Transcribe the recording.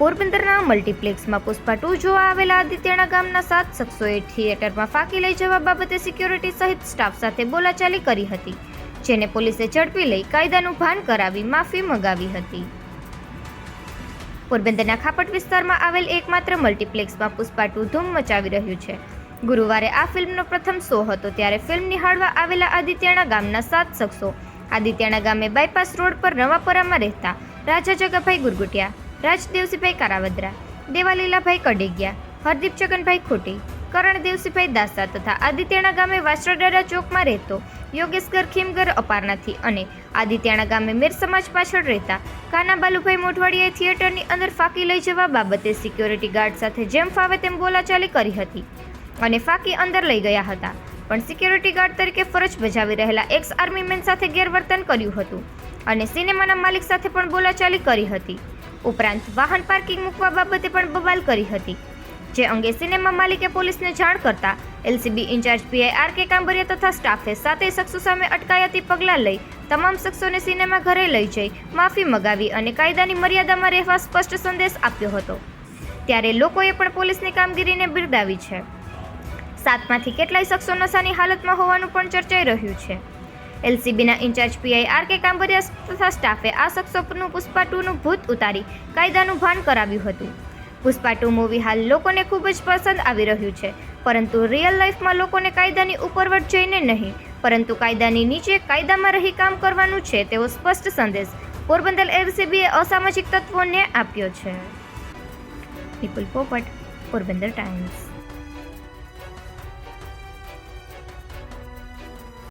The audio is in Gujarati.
મલ્ટીપ્લેક્સમાં પુષ્પા ટુ જોવા આવેલા આદિત્યના ગામના સાત શખ્સોએ થિયેટરમાં ફાંકી લઈ જવા બાબતે સિક્યોરિટી સહિત સ્ટાફ સાથે બોલાચાલી કરી હતી, જેને પોલીસે ઝડપી લઈ કાયદાનું ભાન કરાવી માફી મંગાવી હતી. પોરબંદરના ખાપટ વિસ્તારમાં આવેલ એકમાત્ર મલ્ટીપ્લેક્સમાં પુષ્પા ટુ ધૂમ મચાવી રહ્યું છે. ગુરુવારે આ ફિલ્મનો પ્રથમ શો હતો, ત્યારે ફિલ્મ નિહાળવા આવેલા આદિત્યના ગામના સાત શખ્સો આદિત્યના ગામે બાયપાસ રોડ પર નવાપરામાં રહેતા રાજા જગાભાઈ ગુરગુટિયા રાજદેવસીભાઈ કારાવદ્રા, દેવાલીલાભાઈ કડેગિયા હરદીપ છગનભાઈ ખોટી કરણ દેવસીભાઈ દાસા તથા આદિત્યના ગામે વાસરડાડા ચોકમાં રહેતો યોગેશગર ખીમગર અપારનાથી અને આદિત્યના ગામે મેર સમાજ પાછળ રહેતા કાના બાલુભાઈ મોઢવાડીએ થિયેટરની અંદર ફાંકી લઈ જવા બાબતે સિક્યોરિટી ગાર્ડ સાથે જેમ ફાવે તેમ બોલાચાલી કરી હતી અને ફાંકી અંદર લઈ ગયા હતા. પણ સિક્યોરિટી ગાર્ડ તરીકે ફરજ બજાવી રહેલા એક્સ આર્મી મેન સાથે ગેરવર્તન કર્યું હતું અને સિનેમાના માલિક સાથે પણ બોલાચાલી કરી હતી. ઉપરાંત વાહન પાર્કિંગ મૂકવા બાબતે પણ બવાલ કરી હતી. જે અંગે સિનેમા માલિકે પોલીસને જાણ કરતા LCB in charge PI R K Kambariya તથા સ્ટાફે સાતેય શખ્સો સામે અટકાયતી પગલાં લઈ તમામ શખ્સોને સિનેમા ઘરે લઈ જઈ માફી મગાવી અને કાયદાની મર્યાદામાં રહેવા સ્પષ્ટ સંદેશ આપ્યો હતો. ત્યારે લોકોએ પણ પોલીસની કામગીરીને બિરદાવી છે. સાતમાંથી કેટલાય શખ્સો નશાની હાલતમાં હોવાનું પણ ચર્ચાઈ રહ્યું છે. એલસીબીના in charge PI R K Kambariya તથા સ્ટાફે આ શખ્સોનું પુષ્પા ટુનું ભૂત ઉતારી કાયદાનું ભાન કરાવ્યું હતું. પુષ્પા ટુ મૂવી હાલ લોકોને ખૂબ જ પસંદ આવી રહ્યું છે, પરંતુ રિયલ લાઈફમાં લોકોને કાયદાની ઉપરવટ જઈને નહીં, પરંતુ કાયદાની નીચે કાયદામાં રહી કામ કરવાનું છે તેવો સ્પષ્ટ સંદેશ પોરબંદર એલસીબીએ અસામાજિક તત્વોને આપ્યો છે. નિપુલ પોપટ, પોરબંદર ટાઈમ્સ.